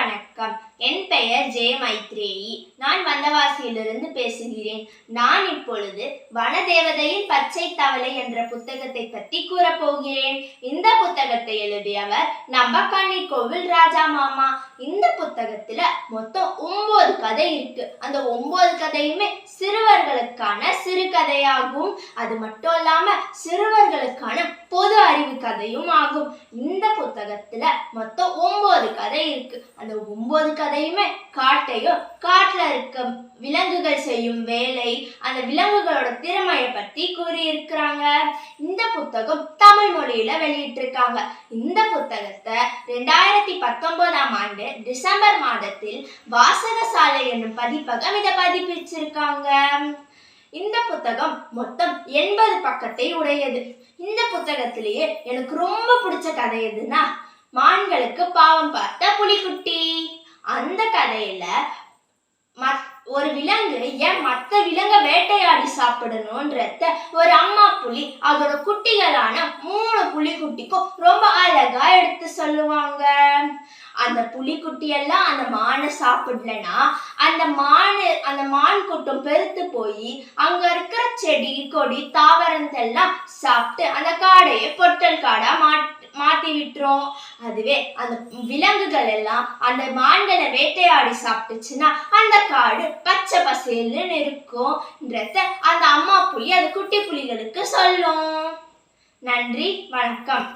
வணக்கம். என் பெயர் ஜெய மைத்ரேயி நான் வந்தவாசியிலிருந்து பேசுகிறேன். நான் இப்பொழுது வனதேவதையின் பச்சை தவளை என்ற புத்தகத்தை பற்றி கூறப்போகிறேன். இந்த புத்தகத்தை எழுதியவர் நம்பக்கண்ணி கோவில் ராஜா மாமா. இந்த புத்தகத்துல மொத்தம் ஒன்பது கதை இருக்கு. அந்த ஒன்பது கதையுமே சிறுவர்களுக்கான சிறுகதையாகும் அது மட்டும் இல்லாம சிறுவர்களுக்கான பொது அறிவு கதையும் ஆகும். புத்தகத்துல மொத்தம் ஒன்பது கதை இருக்கு. அந்த ஒன்பது கதையுமே காட்டையும் காட்டுல இருக்க விலங்குகள் செய்யும் வேலை அந்த விலங்குகளோட திறமையை பத்தி கூறியிருக்கிறாங்க. இந்த புத்தகம் தமிழ் மொழியில வெளியிட்டிருக்காங்க. இந்த புத்தகத்தை ரெண்டாயிரத்தி பத்தொன்பதாம் ஆண்டு டிசம்பர் மாதத்தில் வாசகசாலை என்னும் பதிப்பகம் இதை பதிப்பிச்சிருக்காங்க. இந்த புத்தகம் மொத்தம் எண்பது பக்கத்தை உடையது. இந்த புத்தகத்திலேயே எனக்கு ரொம்ப பிடிச்ச கதை எதுனா மான்களுக்கு பாவம் பார்த்த புலிக்குட்டி. அந்த கதையில மத் ஒரு விலங்கு ஏன் மற்ற விலங்கை வேட்டையாடி சாப்பிடணும்ன்றத ஒரு அம்மா புலி அதோட குட்டிகளான மூணு புலிக்குட்டிக்கும் ரொம்ப அழகா எடுத்து சொல்லுவாங்க. அந்த புலிக்குட்டி எல்லாம் அந்த மானை சாப்பிடலன்னா அந்த மானு அந்த மான் கூட்டம் பெருத்து போய் அங்க இருக்கிற செடி கொடி தாவரத்தெல்லாம் சாப்பிட்டு அந்த காடையே பொட்டல் காடா மாட் மாத்தி விட்டுரும் அதுவே அந்த விலங்குகள் எல்லாம் அந்த மான்களை வேட்டையாடி சாப்பிட்டுச்சுன்னா அந்த காடு பச்சை பசேல்னு இருக்கும்ன்றத அந்த அம்மா புலி அது குட்டி புலிகளுக்கு சொல்லும். நன்றி வணக்கம்.